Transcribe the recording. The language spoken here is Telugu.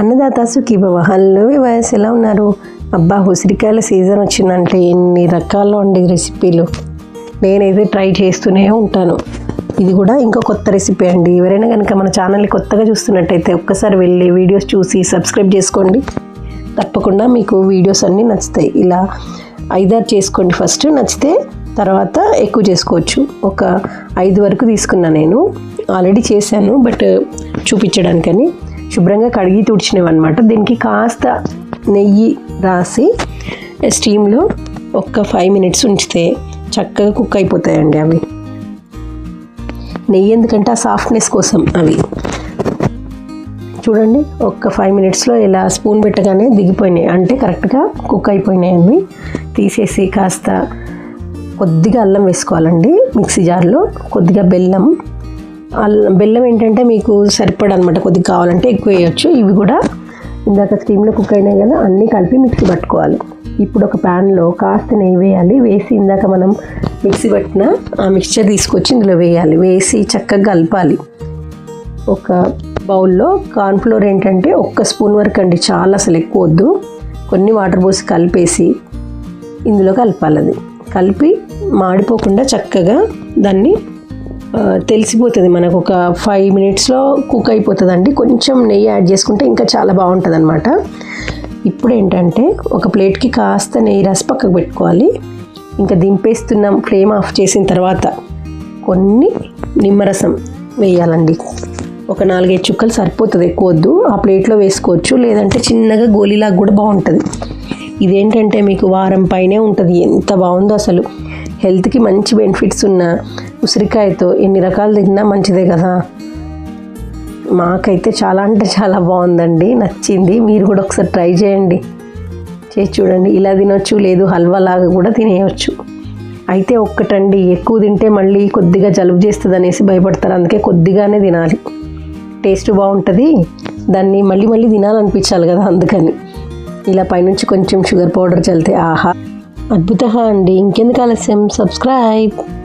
అన్నదాత సుఖీభవ హలో వయసు ఎలా ఉన్నారు? అబ్బా ఉసిరికాయల సీజన్ వచ్చిందంటే ఎన్ని రకాల్లో ఉండే రెసిపీలు. నేనైతే ట్రై చేస్తూనే ఉంటాను. ఇది కూడా ఇంకో కొత్త రెసిపీ అండి. ఎవరైనా కనుక మన ఛానల్ని కొత్తగా చూస్తున్నట్టయితే ఒక్కసారి వెళ్ళి వీడియోస్ చూసి సబ్స్క్రైబ్ చేసుకోండి. తప్పకుండా మీకు వీడియోస్ అన్నీ నచ్చుతాయి. ఇలా ఐదారు చేసుకోండి ఫస్ట్. నచ్చితే తర్వాత ఎక్కువ చేసుకోవచ్చు. ఒక ఐదు వరకు తీసుకున్నా నేను. ఆల్రెడీ చేశాను బట్ చూపించడానికని. శుభ్రంగా కడిగి తుడిచినవి అనమాట దీనికి కాస్త నెయ్యి రాసి స్టీమ్లో ఒక్క ఫైవ్ మినిట్స్ ఉంచితే చక్కగా కుక్ అయిపోతాయండి అవి. నెయ్యి ఎందుకంటే ఆ సాఫ్ట్నెస్ కోసం అవి. చూడండి ఒక్క ఫైవ్ మినిట్స్లో ఇలా స్పూన్ పెట్టగానే దిగిపోయినాయి. అంటే కరెక్ట్గా కుక్ అయిపోయినాయి అవి. తీసేసి కాస్త కొద్దిగా అల్లం వేసుకోవాలండి మిక్సీ జార్లో. కొద్దిగా బెల్లం బెల్లం ఏంటంటే మీకు సరిపడనమాట కొద్దిగా కావాలంటే ఎక్కువ వేయచ్చు. ఇవి కూడా ఇందాక స్టీమ్లో కుక్ అయినాయి కదా అన్నీ కలిపి మిక్సీ పట్టుకోవాలి. ఇప్పుడు ఒక ప్యాన్లో కాస్త నెయ్యి వేయాలి. వేసి ఇందాక మనం మిక్సీ పట్టిన ఆ మిక్చర్ తీసుకొచ్చి ఇందులో వేయాలి. వేసి చక్కగా కలపాలి. ఒక బౌల్లో కార్న్ఫ్లోర్ ఏంటంటే ఒక్క స్పూన్ వరకు అండి చాలా అసలు ఎక్కువ వద్దు. కొన్ని వాటర్ పోసి కలిపేసి ఇందులో కలపాలి అది. కలిపి మాడిపోకుండా చక్కగా దాన్ని తెలిసిపోతుంది మనకు ఒక ఫైవ్ మినిట్స్లో కుక్ అయిపోతుందండి. కొంచెం నెయ్యి యాడ్ చేసుకుంటే ఇంకా చాలా బాగుంటుంది అనమాట ఇప్పుడు ఏంటంటే ఒక ప్లేట్కి కాస్త నెయ్యి రాసి పక్కకు పెట్టుకోవాలి. ఇంకా దింపేస్తున్నాం ఫ్లేమ్ ఆఫ్ చేసిన తర్వాత కొన్ని నిమ్మరసం వేయాలండి. ఒక నాలుగైదు చుక్కలు సరిపోతుంది ఎక్కువద్దు ఆ ప్లేట్లో వేసుకోవచ్చు. లేదంటే చిన్నగా గోలీలాగా కూడా బాగుంటుంది. ఇదేంటంటే మీకు వారం పైనే ఉంటుంది. ఎంత బాగుందో అసలు. హెల్త్కి మంచి బెనిఫిట్స్ ఉన్న ఉసిరికాయతో ఎన్ని రకాలు తిన్నా మంచిదే కదా. మాకైతే చాలా అంటే చాలా బాగుందండి. నచ్చింది. మీరు కూడా ఒకసారి ట్రై చేయండి. చేసి చూడండి. ఇలా తినొచ్చు లేదు హల్వా లాగా కూడా తినేయచ్చు. అయితే ఒక్కటండి. ఎక్కువ తింటే మళ్ళీ కొద్దిగా జలుబు చేస్తుంది అనేసి భయపడతారు. అందుకే కొద్దిగానే తినాలి. టేస్ట్ బాగుంటుంది. దాన్ని మళ్ళీ మళ్ళీ తినాలనిపించాలి కదా అందుకని. ఇలా పైనుంచి కొంచెం షుగర్ పౌడర్ చల్లితే ఆహా. అద్భుత అండి. ఇంకెందుకు ఆలస్యం? సబ్స్క్రైబ్.